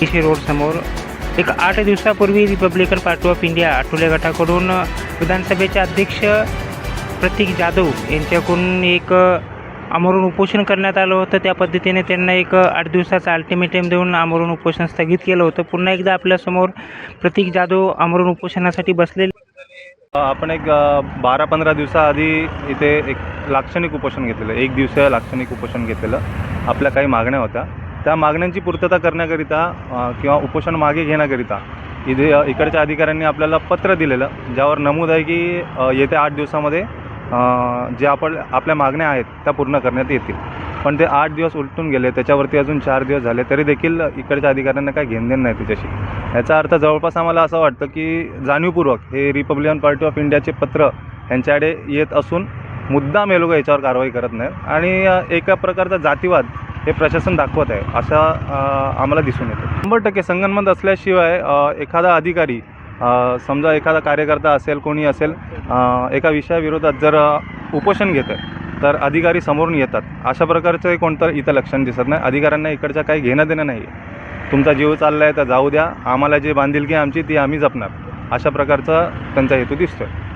केशी रोडसमोर एक आठ दिवसापूर्वी Republican party of India Athawale गटाकडून विधानसभेचे अध्यक्ष प्रतीक जाधव यांच्याकडून एक आमरण उपोषण करण्यात आलं होतं. त्या पद्धतीने त्यांना एक आठ दिवसाचा अल्टिमेटम देऊन आमरण उपोषण स्थगित केलं होतं. पुन्हा एकदा आपल्यासमोर प्रतीक जाधव आमरण उपोषणासाठी बसलेले. आपण एक बारा पंधरा दिवसाआधी इथे एक लाक्षणिक उपोषण घेतलेलं एक दिवसीय लाक्षणिक उपोषण घेतलेलं. आपल्या काही मागण्या होत्या. त्या मागण्यांची पूर्तता करण्याकरिता किंवा उपोषण मागे घेण्याकरिता इथे इकडच्या अधिकाऱ्यांनी आपल्याला पत्र दिलेलं ज्यावर नमूद आहे की येत्या आठ दिवसामध्ये जे आपण आपल्या मागण्या आहेत त्या पूर्ण करण्यात येतील. पण ते आठ दिवस उलटून गेले त्याच्यावरती अजून चार दिवस झाले तरी देखील इकडच्या अधिकाऱ्यांना काही घेणदेण नाही त्याच्याशी. याचा अर्थ जवळपास आम्हाला असं वाटतं की जाणीवपूर्वक हे रिपब्लिकन पार्टी ऑफ इंडियाचे पत्र यांच्याकडे येत असून मुद्दाम हे लोक याच्यावर कारवाई करत नाहीत. आणि एका प्रकारचा जातीवाद हे प्रशासन दाखवत आहे असा आम्हाला दिसून येतं. शंभर टक्के संगनमत असल्याशिवाय एखादा अधिकारी समजा एखादा कार्यकर्ता असेल कोणी असेल एका विषयाविरोधात जर उपोषण घेत आहे तर अधिकारी समोरून येतात. अशा प्रकारचं कोणतं इथं लक्षण दिसत नाही. अधिकाऱ्यांना इकडच्या काही घेणं देणं नाही आहे तुमचा जीव चालला आहे तर जाऊ द्या. आम्हाला जे बांधिलकी आमची ती आम्ही जपणार. अशा प्रकारचा त्यांचा हेतू दिसतो आहे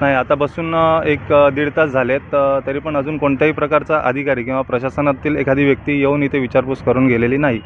नाही आता बसून एक दीड तास झालेत तरी पण अजून कोणत्याही प्रकारचा अधिकारी किंवा प्रशासनातील एखादी व्यक्ती येऊन इथे विचारपूस करून गेलेली नाही.